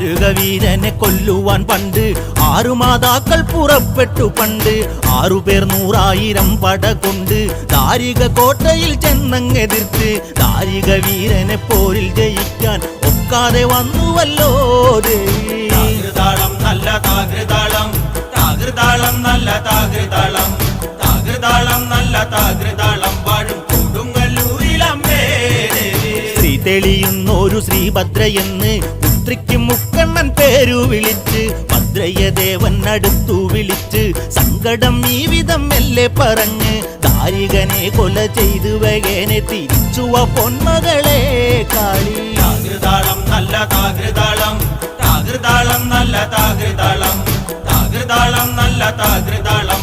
ദാരുക വീരനെ കൊല്ലുവാൻ പണ്ട് ആറു മാതാക്കൾ പുറപ്പെട്ടു പണ്ട്. ആറുപേർ നൂറായിരം പട കൊണ്ട് ദാരിക കോട്ടയിൽ ചെന്നങ്ങെതിർത്ത് ദാരിക വീരനെ പോരിൽ ജയിക്കാൻ ഒക്കാതെ വന്നുവല്ലോ താകൃതാളം നല്ല താകൃതാളം താകൃതാളം നല്ല താകൃതാളം താകൃതാളം നല്ല താകൃതാളം വാഴും കൊടുങ്ങല്ലൂരിലമ്മേ ശ്രീ തെളിയുന്നൊരു ശ്രീഭദ്രയെന്ന് പുത്രിക്ക് പേരു വിളിച്ച് ഭദ്രയദേവൻ അടുത്തു വിളിച്ച് സങ്കടം ഈ വിധം മെല്ലെ പറഞ്ഞ് താരികനെ കൊല ചെയ്തു വേഗനെ തിരിച്ചു പൊന്മകളെ കാളി. താകൃതാളം നല്ല താകൃതാളം താകൃതാളം നല്ല താകൃതാളം താകൃതാളം നല്ല താകൃതാളം.